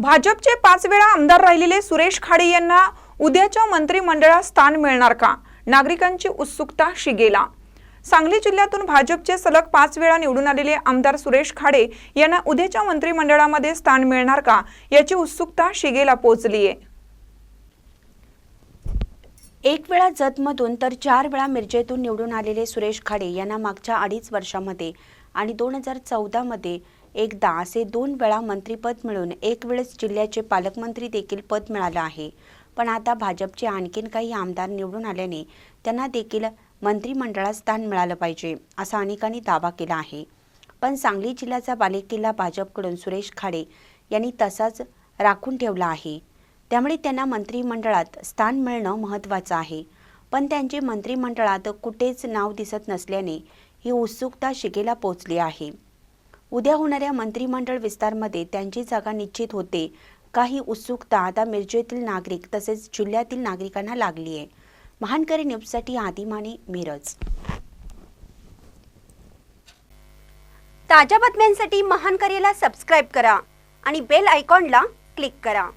भाजपचे पाच वेळा आमदार राहिलेले सुरेश खाडे यांना उद्याच्या मंत्रिमंडळात स्थान मिळणार का? नागरिकांची उत्सुकता शिगेला. सांगली जिल्ह्यातून भाजपचे सलग पाच वेळा निवडून आलेले आमदार सुरेश खाडे यांना उद्याच्या मंत्रिमंडळामध्ये स्थान मिळणार का? याची उत्सुकता शिगेला पोहोचली आहे एक वेळा जतमधून तर चार वेळा मिरजेतून निवडून आलेले सुरेश खाडे यांना मागच्या अडीच वर्षामध्ये आणि दोन हजार चौदामध्ये एकदा असे दोन वेळा मंत्रीपद मिळून एक वेळेस जिल्ह्याचे पालकमंत्री देखील पद मिळालं आहे. पण आता भाजपचे आणखीन काही आमदार निवडून आल्याने त्यांना देखील मंत्रिमंडळात स्थान मिळालं पाहिजे असा अनेकांनी दावा केला आहे. पण सांगली जिल्ह्याचा बालेकिल्ला भाजपकडून सुरेश खाडे यांनी तसाच राखून ठेवला आहे. त्यामुळे त्यांना मंत्रिमंडळात स्थान मिळणं महत्त्वाचं आहे. पण त्यांचे मंत्रिमंडळात कुठेच नाव दिसत नसल्याने ही उत्सुकता शिगेला पोचली आहे. उद्या होणाऱ्या मंत्रिमंडळ विस्तारमध्ये त्यांची जागा निश्चित होते. काही उत्सुकता आता मिरजेतील नागरिक तसेच जिल्ह्यातील नागरिकांना लागली आहे. महानकरी न्यूजसाठी आदिमाने मिरज. ताज्या बातम्यांसाठी महानकरीला सबस्क्राईब करा आणि बेल आयकॉनला क्लिक करा.